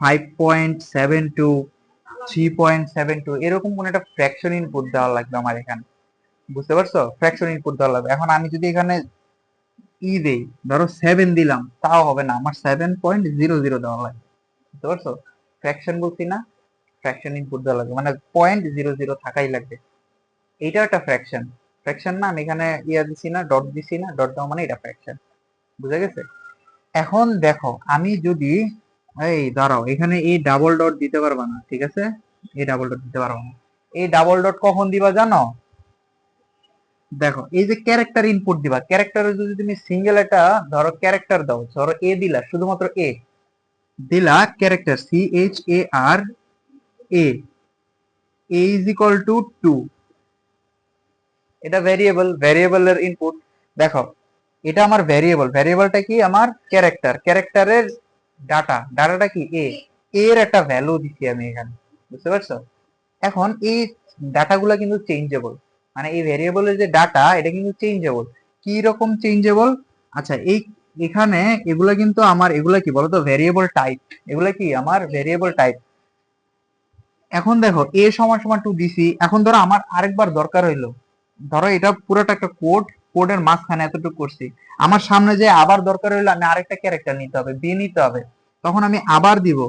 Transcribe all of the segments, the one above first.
Five point seven two three point seven two এরকম কোন একটা ফ্র্যাকশন ইনপুট দেওয়া লাগবে আমার এখানে। বুঝতে পারছ? ফ্র্যাকশন ইনপুট দেওয়া লাগবে। এখন আমি যদি এখানে ই দেই, ধরো সেভেন দিলাম, তাও হবে না। আমার সেভেন পয়েন্ট জিরো জিরো দেওয়া লাগবে। বুঝতে পারছ? ফ্র্যাকশন বলছি না ফ্র্যাকশন ইনপুট দেওয়া লাগবে। মানে পয়েন্ট জিরো জিরো থাকাই লাগবে। এইটাও একটা ফ্র্যাকশন ফ্র্যাকশন না, আমি এখানে ইয়া দিছি না ডট দিছি না ডট দেওয়া মানে এটা ফ্র্যাকশন বুঝা গেছে? এখন দেখো, আমি যদি এই দাঁড়াও, এখানে এই ডাবল ডট দিতে পারবা না, ঠিক আছে? এই ডাবল ডট দিতে পারবা না। এই ডাবল ডট কখন দিবা জানো? দেখো, এই যে ক্যারেক্টার ইনপুট দিবা ক্যারেক্টারে যদি তুমি সিঙ্গেল একটা, ধরো ক্যারেক্টার দাও, ধরো এ দিলা, শুধুমাত্র এ দিলা character C H A R A is equal to two এটা ভ্যারিয়েবল ভ্যারিয়েবলের ইনপুট দেখো, এটা আমার ভ্যারিয়েবল ভ্যারিয়েবলটা কি? আমার ক্যারেক্টার ক্যারেক্টারের ডাটা ডাটাটা কি? এ এর একটা ভ্যালু দিচ্ছি আমি এখানে, বুঝতে পারছ? এখন এই ডাটাগুলো কিন্তু চেঞ্জেবল মানে এই ভ্যারিয়েবলের যে ডাটা এটা কিন্তু চেঞ্জেবল কি রকম চেঞ্জেবল আচ্ছা এই, এখানে এগুলা কিন্তু আমার, এগুলা কি বলতো? ভ্যারিয়েবল টাইপ এগুলা কি? আমার ভ্যারিয়েবল টাইপ এখন দেখো এ সমান সমান টু দিছি এখন ধরো আমার আরেকবার দরকার হইল। ধরো এটা পুরোটা একটা কোড কোডের মাঝখানে এতটুকু করছি। আমার সামনে যে আবার দরকার হইল, আমি আরেকটা ক্যারেক্টার নিতে হবে বি নিতে হবে। তখন আমি আবার দিব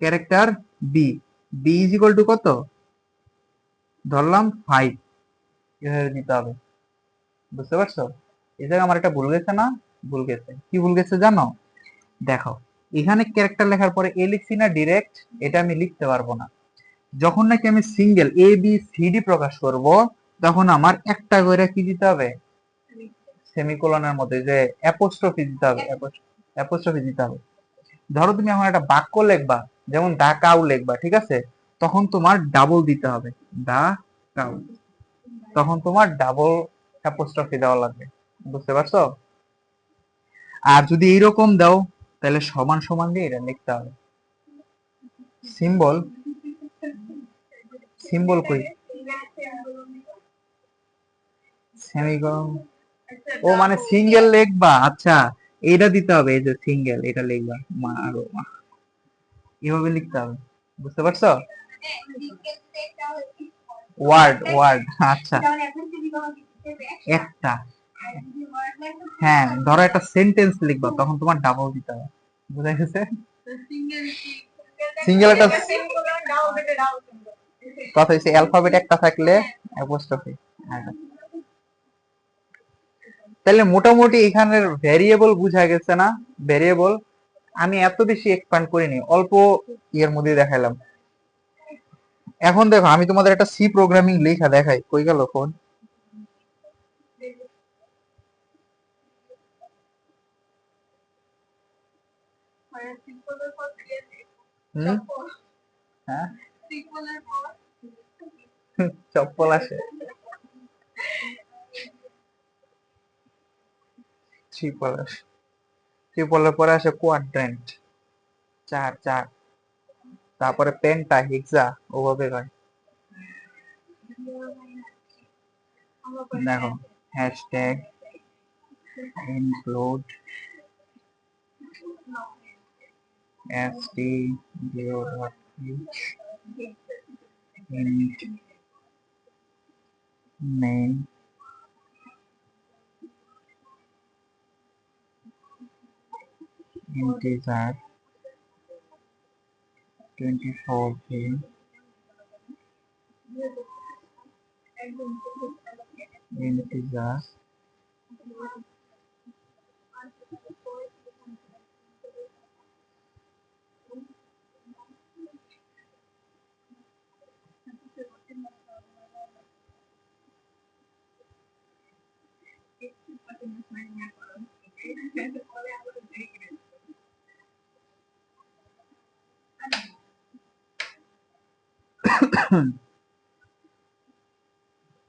character B B is equal to কত? ধরলাম ফাইভ এভাবে দিতে হবে। বুঝতে পারছ? এই আমার একটা ভুল গেছে না? ভুল গেছে। কি ভুল গেছে জানো? দেখো, এখানে ক্যারেক্টার লেখার পরে এ লিখছি না ডিরেক্ট এটা আমি লিখতে পারব না। যখন নাকি আমি single A B C D প্রকাশ করব, তখন আমার একটা করে কি দিতে হবে? সেমিকোলনের মধ্যে যে অ্যাপোস্ট্রফি দিতে হবে, অ্যাপোস্ট্রফি দিতে হবে। ধরো তুমি এখন একটা বাক্য লিখবা, যেমন দা কাউ লিখবা, ঠিক আছে? তখন তোমার ডাবল দিতে হবে। দা কাউ তখন তোমার ডাবল অ্যাপোস্ট্রফি দেওয়া লাগবে। বুঝতে পারছ? আর যদি এইরকম দাও, তাহলে সমান সমান দিয়ে এটা লিখতে হবে। সিম্বল সিম্বল কই? সেমিকোলন ও মানে সিঙ্গেল লিখবা? আচ্ছা এটা দিতে হবে এই যে সিঙ্গেল এটা লিখবা। মা আরও মা। এভাবে লিখতে হবে বুঝতে পারছ? ওয়ার্ড ওয়ার্ড আচ্ছা। একটা। হ্যাঁ ধরো একটা সেন্টেন্স লিখবা তখন তোমার ডাবল দিতে হবে। বুঝা গেছে? সিঙ্গেল একটা কথা হচ্ছে অ্যালফাবেট একটা থাকলে অ্যাপোস্ট্রফি তাহলে মোটামুটি এখানের ভ্যারিয়েবল বুঝা গেছে না? ভ্যারিয়েবল আমি এত বেশি এক্সপ্যান্ড করিনি অল্প ইয়ের মধ্যে দেখাইলাম। এখন দেখো আমি তোমাদের একটা সি প্রোগ্রামিং লেখা দেখাই। কই গেল ফোন হ্যাঁ? চপ্পল আসে। ট্রিপল আসে ট্রিপলের পরে আসে কোয়াড্রেন্ট চার চার। তারপরে পেন্টা হেক্সা ওভাবে হয়। দেখো hashtag include main integer 24 k integer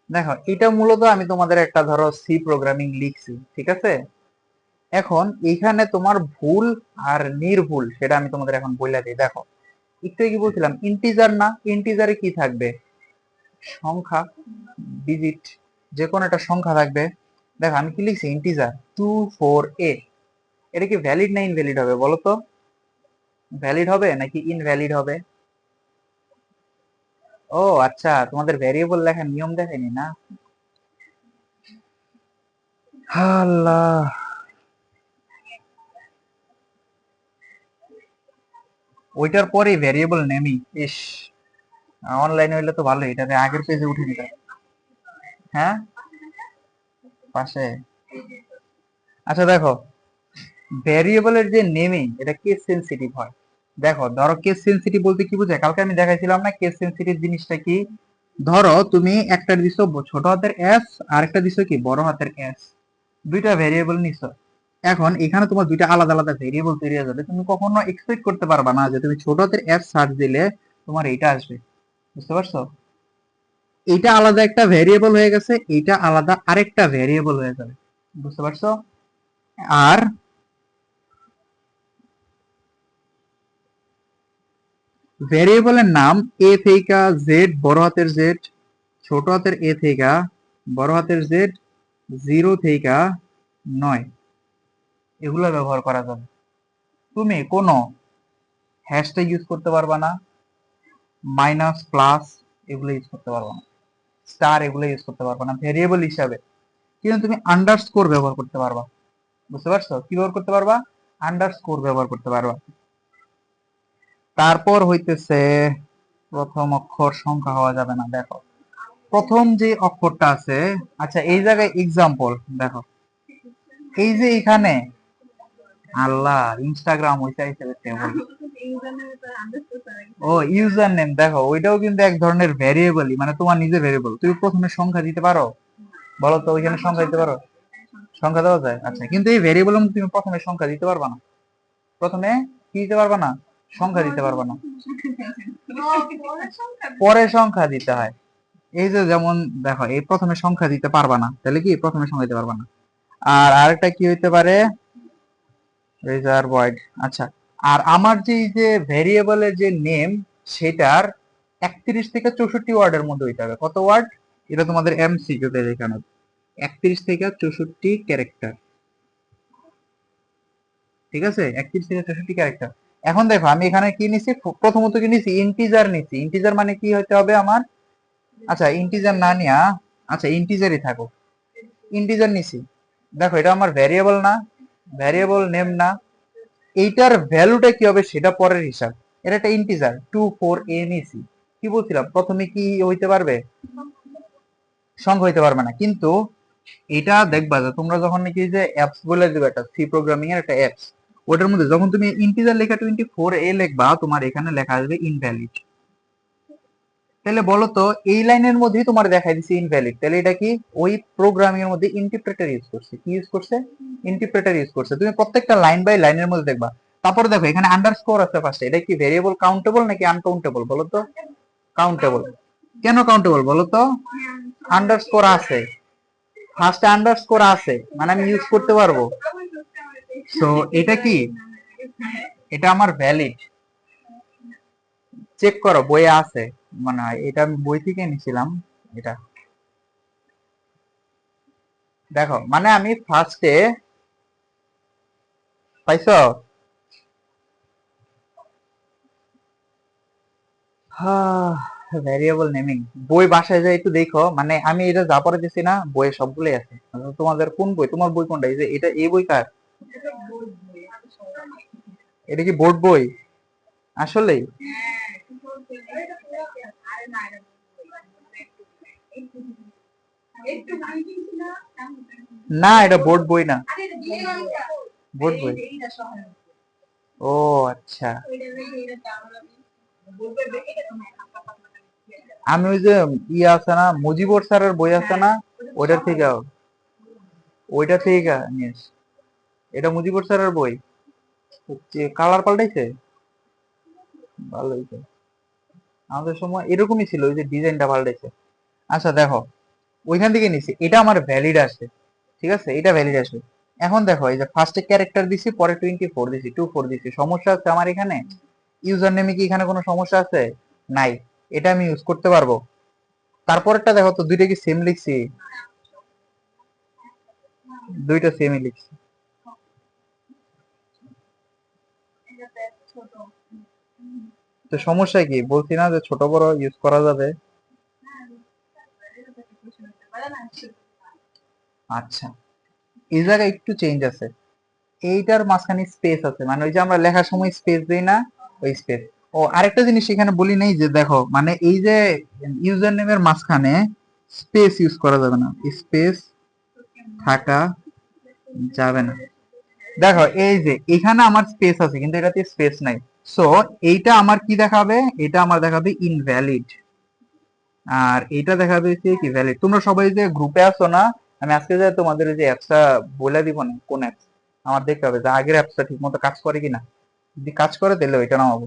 দেখো, এটা মূলত আমি তোমাদের একটা ধরো সি প্রোগ্রামিং লিখছি, ঠিক আছে? এখন এখানে তোমার ভুল আর নির্ভুল সেটা আমি তোমাদের এখন বলে দিই। দেখো, একটু কি বলছিলাম ইন্টিজার না ইন্টিজারে কি থাকবে? সংখ্যা ডিজিট যে কোনো একটা সংখ্যা থাকবে। দেখো, আমি কি লিখছি? ইন্টিজার টু ফোর এ এটা কি ভ্যালিড না ইনভ্যালিড হবে বলো তো? ভ্যালিড হবে নাকি ইনভ্যালিড হবে? ও আচ্ছা তোমাদের ভ্যারিয়েবল লেখার নিয়ম দেখেনি না? আল্লাহ ওইটার পরে ভ্যারিয়েবল নেমি ইস। অনলাইনে হইলে তো ভালো এটাতে আগের পেজে উঠে দিতে হ্যাঁ? পাশে। আচ্ছা দেখো ভ্যারিয়েবলের যে নেমিং এটা কেস সেন্সিটিভ হয়? দেখো, ধরো কেস সেনসিটিভ বলতে কি বোঝায়? কালকে আমি দেখাইছিলাম না কেস সেনসিটিভ জিনিসটা কি? ধরো তুমি একটা দিছো ছোট হাতের এস আর একটা দিছো কি? বড় হাতের এস দুইটা ভ্যারিয়েবল নিছো। এখন এখানে তোমার দুইটা আলাদা আলাদা ভেরিয়েবল তৈরি হয়ে যাবে। তুমি কখনো এক্সপেক্ট করতে পারবা না যে তুমি ছোট হাতের এস সার্চ দিলে তোমার এইটা আসবে। বুঝতে পারছ? এইটা আলাদা একটা ভেরিয়েবল হয়ে গেছে, এইটা আলাদা আরেকটা ভেরিয়েবল হয়ে যাবে। বুঝতে পারছ? আর ভেরিয়েবলের নাম এ থেকে জেড বড় হাতের জেড ছোট হাতের এ থেকে বড় হাতের জেড জিরো থেকে নয়। এগুলো ব্যবহার করা যাবে। তুমি কোনো হ্যাশট্যাগ ইউজ করতে পারবা না, মাইনাস, প্লাস এগুলো ইউজ করতে পারবা না, স্টার এগুলো ইউজ করতে পারবা না, ভেরিয়েবল হিসাবে। কিন্তু তুমি আন্ডারস্কোর ব্যবহার করতে পারবা। বুঝতে পারছ? কি ব্যবহার করতে পারবা? আন্ডারস্কোর ব্যবহার করতে পারবা। তারপর হইতেছে প্রথম অক্ষর সংখ্যা হওয়া যাবে না, দেখো। প্রথম যে অক্ষরটা আছে আচ্ছা এই জায়গায় এক্সাম্পল দেখো। এই যে এখানে, আল্লাহ ইনস্টাগ্রাম ওই চাইছে ও ইউজার নেম দেখো, ওইটাও কিন্তু এক ধরনের ভ্যারিয়েবলই মানে তোমার নিজের ভ্যারিয়েবল তুমি প্রথমে সংখ্যা দিতে পারো? বলো তো, ওইখানে সংখ্যা দিতে পারো? সংখ্যা দেওয়া যায়? আচ্ছা কিন্তু এই ভ্যারিয়েবল তুমি প্রথমে সংখ্যা দিতে পারবা না। প্রথমে কি দিতে পারবা না? সংখ্যা দিতে পারবা না। পরে সংখ্যা দিতে হয়। এই যে যেমন দেখো, এই প্রথমে সংখ্যা দিতে পারবা না, তাহলে কি? প্রথমে সংখ্যা দিতে পারবা না। আর আরেকটা কি হইতে পারে? আচ্ছা। আর আমার যে যে ভেরিয়েবলের যে নেম সেটার একত্রিশ থেকে চৌষট্টি ওয়ার্ডের মধ্যে হইতে হবে। কত ওয়ার্ড? এটা তোমাদের এমসিকিউ তে দেখানো একত্রিশ থেকে চৌষট্টি ক্যারেক্টার ঠিক আছে? একত্রিশ থেকে চৌষট্টি ক্যারেক্টার এখন দেখো, আমি এখানে কি নিছি? প্রথমত কি নিছি? ইন্টিজার নিছি। ইন্টিজার মানে কি হতে হবে আমার? আচ্ছা ইন্টিজার না নিয়া আচ্ছা ইন্টিজারই থাকো ইন্টিজার নিছি। দেখো, এটা আমার ভ্যারিয়েবল না ভ্যারিয়েবল নেম না। এইটার ভ্যালুটা কি হবে? সেটা পরের হিসাব। এটা একটা ইন্টিজার টু ফোর এ নিছি। কি বলছিলাম? প্রথমে কি হইতে পারবে? সংখ্যা হইতে পারবে না। কিন্তু এটা দেখবা যে তোমরা যখন নাকি যে অ্যাপস বলে দিবে, একটা সি প্রোগ্রামিং এর একটা অ্যাপস ওটার মধ্যে যখন তুমি ইন্টিজার লেখা টোয়েন্টি ফোর এ লিখবা, তোমার এখানে লেখা আসবে ইনভ্যালিড তাহলে বলো তো এই লাইনের মধ্যেই তোমার দেখাই দিচ্ছে ইনভ্যালিড তাহলে এটা কি? ওই প্রোগ্রামিং এর মধ্যে ইন্টারপ্রেটার ইউজ করছে। কি ইউজ করছে? ইন্টারপ্রেটার ইউজ করছে। তুমি প্রত্যেকটা লাইন বাই লাইনের মধ্যে দেখবা। তারপরে দেখো, এখানে আন্ডারস্কোর আছে ফার্স্টে এটা কি ভেরিয়েবল কাউন্টেবল নাকি আনকাউন্টেবল বলো তো কাউন্টেবল কেন কাউন্টেবল বলো তো আন্ডারস্কোর আছে। ফার্স্টে আন্ডারস্কোর আছে। মানে আমি ইউজ করতে পারব। সো এটা কি? এটা আমার ভ্যালিড চেক করো বইয়ে আছে। মানে এটা আমি বই থেকে নিছিলাম এটা। দেখো মানে আমি ফার্স্টে পাইছো? ভ্যারিয়েবল নেমিং বই বাসায় যাই একটু দেখো মানে আমি এটা যা পরে দিছি না বইয়ে সবগুলোই আছে। আচ্ছা, তোমাদের কোন বই? তোমার বই কোনটা? এই যে এটা এই বই কার? এটা কি বোর্ড বই? আসলে না, এটা বোর্ড বই না। বোর্ড বই। ও আচ্ছা। আমি ওই যে ই আছে না, মুজিবর স্যারের বই আছে না, ওইটার থেকে ওইটা থেকে নিস এটা মুজিবুর স্যারের বই। কালার পাল্টাইছে? ভালো হয়েছে আমাদের সময় এরকমই ছিল, ওই যে ডিজাইনটা পাল্টাইছে। আচ্ছা দেখো, ওইখান থেকে নিছি। এটা আমার ভ্যালিড আসে, ঠিক আছে? এটা ভ্যালিড আসবে এখন দেখো, এই যে ফার্স্টে ক্যারেক্টার দিছি, পরে টোয়েন্টি ফোর দিছি টু ফোর দিছি। সমস্যা আছে আমার এখানে ইউজার নেমে কি এখানে কোনো সমস্যা আছে? নাই। এটা আমি ইউজ করতে পারব। তারপরেরটা দেখো তো, দুইটা কি সেম লিখছি? দুইটা সেমই লিখছি। তো সমস্যা কি? বলছি না যে ছোট বড় ইউজ করা যাবে? আচ্ছা। এই জায়গায় একটু চেঞ্জ আছে। এইটার মাঝখানে স্পেস আছে। মানে ওই যে আমরা লেখার সময় স্পেস দেই না, ওই স্পেস ও, আরেকটা জিনিস এখানে বলি নেই যে দেখো মানে এই যে ইউজার নেমের মাঝখানে স্পেস ইউজ করা যাবে না। স্পেস থাকা যাবে না। দেখো, এই যে এখানে আমার স্পেস আছে, কিন্তু এটাতে স্পেস নাই। সো এইটা আমার কি দেখাবে? এটা আমার দেখাবে ইনভ্যালিড আর এটা দেখাবে হচ্ছে কি ভ্যালিড তোমরা সবাই যে গ্রুপে আছো না, আমি আজকে যে তোমাদের যে অ্যাপসটা বলে দিব না, কোন অ্যাপস আমার দেখতে হবে যে আগের অ্যাপসটা ঠিক মতো কাজ করে কিনা। যদি কাজ করে তাহলে ওইটা নামাবো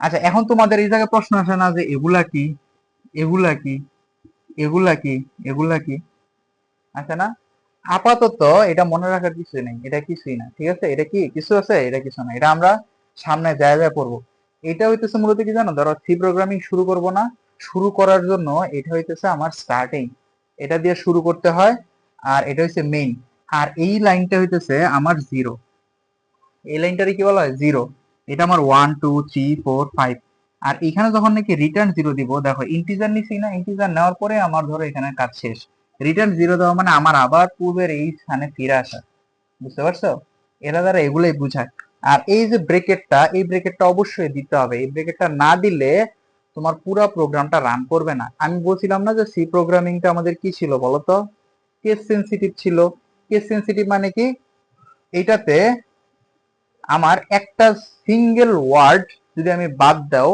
আচ্ছা এখন তোমাদের এই জায়গায় প্রশ্ন আসে না যে এগুলা কি? এগুলা কি? এগুলা কি? এগুলা কি? আচ্ছা না? আপাতত এটা মনে রাখার কিছুই নেই। এটা কিছুই না। ঠিক আছে? এটা কি? কিছু আছে? এটা কিছু না এটা আমরা সামনে জায়গায় পড়ব এটা হইতেছে মূলত কি জানো? ধরো সি প্রোগ্রামিং শুরু করব না, শুরু করার জন্য এটা হইতেছে আমার স্টার্টিং এটা দিয়ে শুরু করতে হয় আর এটা হচ্ছে মেইন আর এই লাইনটা হইতেছে আমার জিরো এই লাইনটারে কি বলা হয়? জিরো এটা আমার one two three four five আর এখানে যখন নাকি রিটার্ন জিরো দিব, দেখো ইন্টিজার নিছি না ইন্টিজার নেওয়ার পরে আমার ধরো এখানে কাজ শেষ। রিটার্ন জিরো দেওয়া মানে আমার আবার পূর্বের এই স্থানে ফিরে আসা। বুঝতে পারছ? এরা দ্বারা এগুলোই বুঝায়। আর এই যে ব্রেকেটটা এই ব্রেকেটটা অবশ্যই দিতে হবে। এই ব্রেকেটটা না দিলে তোমার পুরো প্রোগ্রামটা রান করবে না। আমি বলছিলাম না যে সি প্রোগ্রামিংটা আমাদের কি ছিল বলতো কেস সেন্সিটিভ ছিল। কেস সেন্সিটিভ মানে কি? এইটাতে আমার একটা সিঙ্গেল ওয়ার্ড যদি আমি বাদ দাও,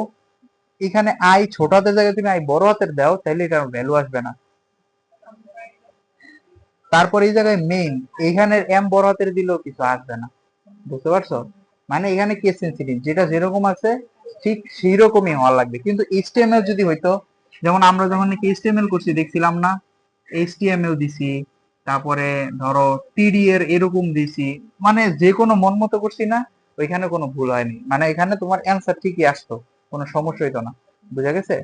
এখানে আই ছোট হাতের জায়গায় তুমি আই বড় হাতের দাও তাহলে এটার ভ্যালু আসবে না। তারপর এই জায়গায় মেইন এইখানের এম বড় হাতের দিলেও কিছু আসবে না। বুঝতে পারছ? মানে এখানে কেস সেন্সিটিভ যেটা যেরকম আছে, ঠিক সেই রকমই হওয়া লাগবে। কিন্তু এইচটিএমএল যদি হইতো, যেমন আমরা যখন নাকি এইচটিএমএল করছি, দেখছিলাম না? এইচটিএমএল দিছি, তারপরে ধরো টিডি এর এরকম দিছি। মানে যে কোনো মন মতো করছি না, ওইখানে কোনো ভুল হয়নি। মানে এখানে তোমার অ্যান্সার ঠিকই আসতো, কোনো সমস্যা হইতো না। বুঝা গেছে?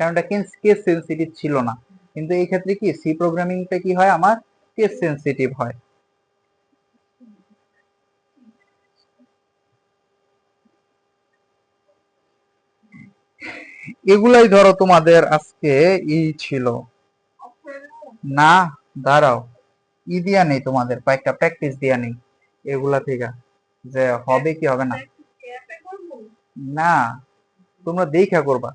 কারণ এটা কেস সেন্সিটিভ ছিল না। কিন্তু এই ক্ষেত্রে কি সি প্রোগ্রামিংটা কি হয় আমার? কেস সেন্সিটিভ হয়। এগুলাই ধরো তোমাদের আজকে ই ছিল। না, দাঁড়াও। ই দিয়া নেই তোমাদের, কয়েকটা প্র্যাকটিস দিয়া নেই এগুলা থেকে। যে হবে কি হবে না? না, তোমরা দেখা করবা।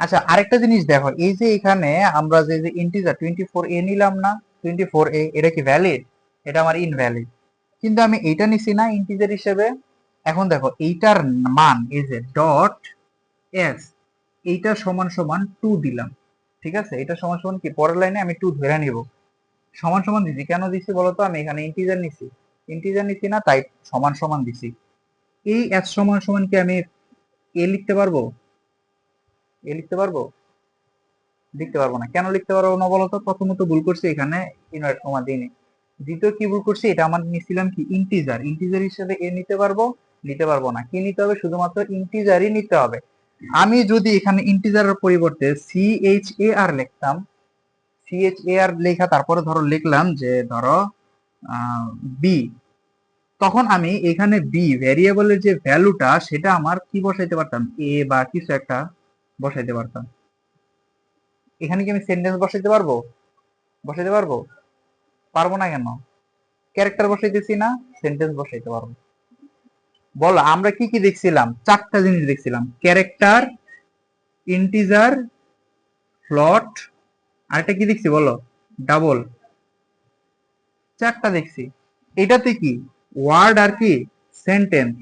আচ্ছা আরেকটা জিনিস দেখো, এই যে এখানে আমরা যে যে ইন্টিজার টোয়েন্টি ফোর এ নিলাম না টোয়েন্টি ফোর এ এটা কি ভ্যালিড এটা আমার ইনভ্যালিড কিন্তু আমি এইটা নিছি না ইন্টিজার হিসেবে। এখন দেখো, এইটার মান এই যে ডট এস এইটা সমান সমান টু দিলাম। ঠিক আছে? এটা সমান সমান কি? পরের লাইনে আমি টু ধরে নিব। সমান সমান দিছি। কেন দিছি বলতো? আমি এখানে ইন্টিজার নিছি। ইন্টিজার নিছি না, তাই সমান সমান দিছি। এই এস সমান সমান কি আমি এ লিখতে পারব? এ লিখতে পারব? লিখতে পারব না। কেন লিখতে পারব না বলতো? প্রথমত ভুল করছি এখানে ইনভার্ট কমা দিইনি দ্বিতীয় কি ভুল করছি? এটা আমার নিছিলাম কি? ইন্টিজার ইন্টিজার হিসেবে এ নিতে পারব নিতে পারব না। কি নিতে হবে? শুধুমাত্র ইন্টিজারই নিতে হবে। আমি যদি এখানে ইন্টিজারের পরিবর্তে সি এইচ এ আর লিখতাম সি এইচ এ আর লেখা তারপরে ধরো লিখলাম যে ধরো বি তখন আমি এখানে বি ভ্যারিয়েবলের যে ভ্যালুটা সেটা আমার কি বসাইতে পারতাম? এ বা কিছু একটা বসাইতে পারতাম। এখানে কি আমি সেন্টেন্স বসাইতে পারব? বসাইতে পারব? পারব না কেন? ক্যারেক্টার বসাইতেছি না সেন্টেন্স বসাইতে পারব। বলো, আমরা কি কি দেখছিলাম? চারটা জিনিস দেখছিলাম। ক্যারেক্টার, ইন্টিজার ফ্লট আরেকটা কি দেখছি বলো? ডাবল। চারটা দেখছি। এটাতে কি? ওয়ার্ড আর কি? সেন্টেন্স।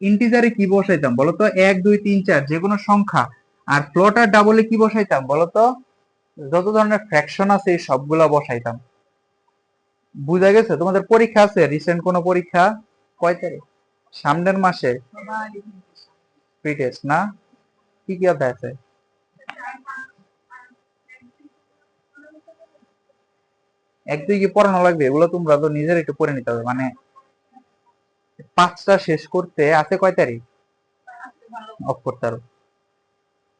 ইন্টিজারে কি বসাইতাম বলতো এক, দুই, তিন, চার যে কোনো সংখ্যা। আর ফ্লোট আর ডাবলে কি বসাইতাম বলতো যত ধরনের ফ্র্যাকশন আছে সবগুলা বসাইতাম। বুঝা গেছে? তোমাদের পরীক্ষা আছে? রিসেন্ট কোনো পরীক্ষা? কয় তারিখ? সামনের মাসে? প্রিটেস্ট না? কি কি অধ্যায় আছে? এক দুই কি পড়ানো লাগবে? এগুলো তোমরা তো নিজের একটু পড়ে নিতে হবে। মানে পাঁচটা শেষ করতে আছে কয় তারিখ? অফ করতে পারো